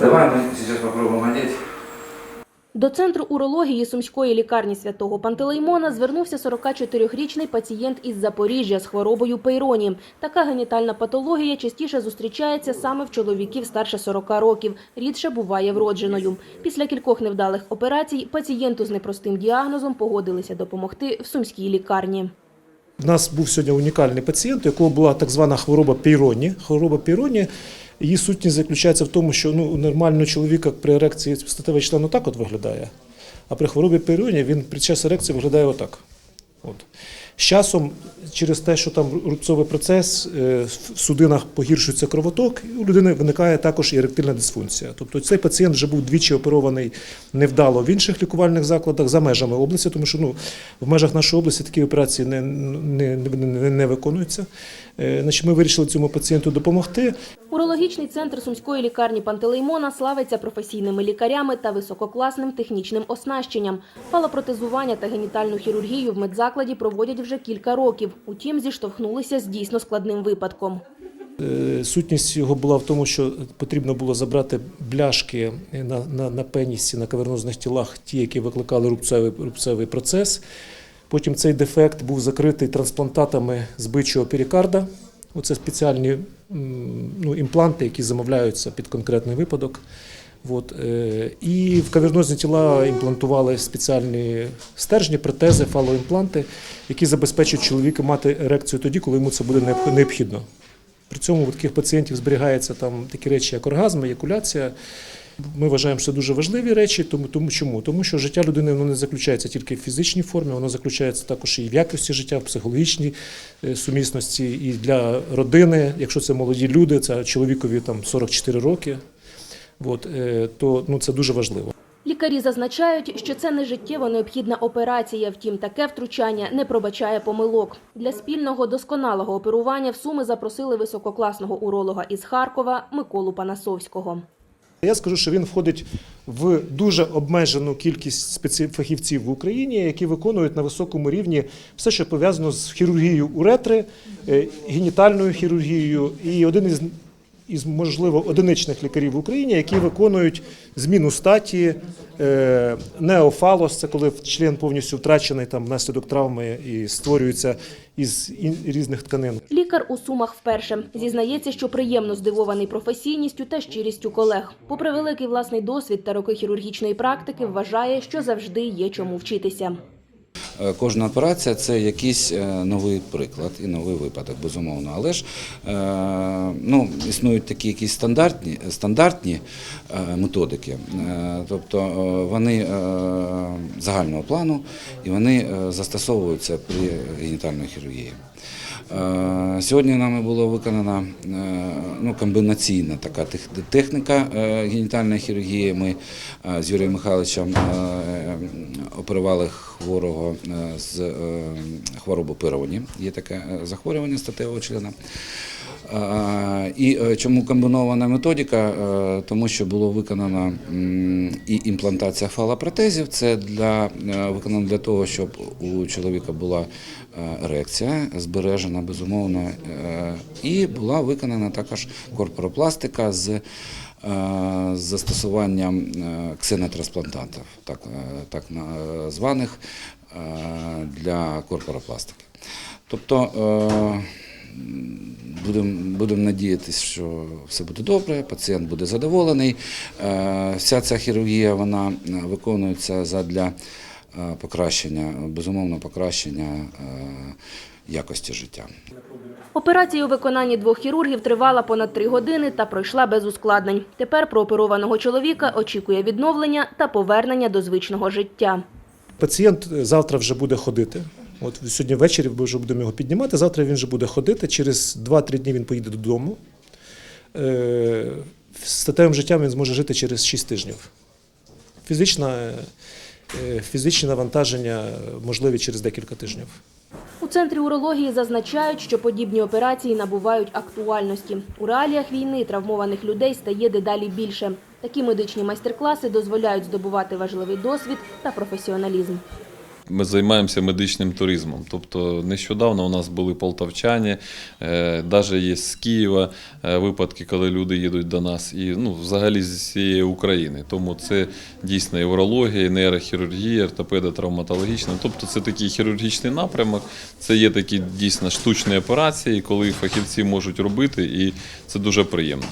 Давай мы сейчас попробуем одеть. До центру урології сумської лікарні святого Пантелеймона звернувся 44-річний пацієнт із Запоріжжя з хворобою Пейроні. Така генітальна патологія частіше зустрічається саме в чоловіків старше 40 років, рідше буває вродженою. Після кількох невдалих операцій пацієнту з непростим діагнозом погодилися допомогти в сумській лікарні. У нас був сьогодні унікальний пацієнт, у якого була так звана хвороба Пейроні. Хвороба Пейроні, її сутність заключається в тому, що ну, у нормального чоловіка при ерекції статевий член отак от виглядає, а при хворобі Пейроні він під час ерекції виглядає отак. От. З часом, через те, що там рубцовий процес, е, в судинах погіршується кровоток, і у людини виникає також і еректильна дисфункція. Тобто цей пацієнт вже був двічі оперований невдало в інших лікувальних закладах за межами області, тому що ну, в межах нашої області такі операції не, не, не, не, виконуються. Е, Значить, ми вирішили цьому пацієнту допомогти. Урологічний центр сумської лікарні Пантелеймона славиться професійними лікарями та висококласним технічним оснащенням. Фалопротезування та генітальну хірургію в медзакладі проводять вже кілька років. Утім, зіштовхнулися з дійсно складним випадком. Е, Сутність його була в тому, що потрібно було забрати бляшки на, на, на пенісі, на кавернозних тілах, ті, які викликали рубцевий, рубцевий процес. Потім цей дефект був закритий трансплантатами з бичого перикарда. Оце спеціальні ну, імпланти, які замовляються під конкретний випадок. От, е, і в кавернозні тіла імплантували спеціальні стержні, протези, фалоімпланти, які забезпечують чоловіка мати ерекцію тоді, коли йому це буде необхідно. При цьому у таких пацієнтів зберігаються там такі речі, як оргазм, еякуляція. Ми вважаємо, що це дуже важливі речі. Тому, тому чому? Тому що життя людини воно не заключається тільки в фізичній формі, воно заключається також і в якості життя, в психологічній е, сумісності, і для родини. Якщо це молоді люди, це чоловікові там 44 роки. От, е, то ну, це дуже важливо. Лікарі зазначають, що це не життєво необхідна операція, втім таке втручання не пробачає помилок. Для спільного досконалого оперування в Суми запросили висококласного уролога із Харкова Миколу Панасовського. Я скажу, що він входить в дуже обмежену кількість спеці- фахівців в Україні, які виконують на високому рівні все, що пов'язано з хірургією уретри, е, генітальною хірургією, і один із із можливо одиничних лікарів в Україні, які виконують зміну статі, е, неофалос, це коли член повністю втрачений там внаслідок травми і створюється із різних тканин. Лікар у Сумах вперше зізнається, що приємно здивований професійністю та щирістю колег. Попри великий власний досвід та роки хірургічної практики, вважає, що завжди є чому вчитися. Е, Кожна операція це якийсь е, новий приклад і новий випадок, безумовно. Але ж е, ну, існують такі якісь стандартні, стандартні методики, тобто вони загального плану і вони застосовуються при генітальній хірургії. Е, Сьогодні нами була виконана е, ну, комбінаційна така техніка е, генітальної хірургії. Ми з Юрієм Михайловичем оперували хворого з хвороби пировані. Є таке захворювання статевого члена. І е, чому комбінована методика? Е, Тому що було виконано і імплантація фалопротезів. Це для е, виконано для того, щоб у чоловіка була ерекція збережена, безумовно, і була виконана також корпоропластика з. З застосуванням ксенотрансплантантів, так, так званих для корпоропластики. Тобто Будемо будем надіятися, що все буде добре, пацієнт буде задоволений. Е, Вся ця хірургія вона е, виконується задля е, покращення, безумовно, покращення якості життя. Операція у виконанні двох хірургів тривала понад три години та пройшла без ускладнень. Тепер прооперованого чоловіка очікує відновлення та повернення до звичного життя. Пацієнт завтра вже буде ходити. От сьогодні ввечері ми вже будемо його піднімати. Завтра він вже буде ходити. Через 2-3 дні він поїде додому. Е, Статевим життям він зможе жити через 6 тижнів. Фізична, е, фізичні навантаження можливі через декілька тижнів. У центрі урології зазначають, що подібні операції набувають актуальності. У реаліях війни травмованих людей стає дедалі більше. Такі медичні майстер-класи дозволяють здобувати важливий досвід та професіоналізм. Ми займаємося медичним туризмом. Тобто нещодавно у нас були полтавчані, навіть є з Києва е, випадки, коли люди їдуть до нас, і ну, взагалі з всієї України. Тому це дійсно і урологія, і нейрохірургія, ортопедо-травматологічна. Тобто це такий хірургічний напрямок, це є такі дійсно штучні операції, коли фахівці можуть робити, і це дуже приємно.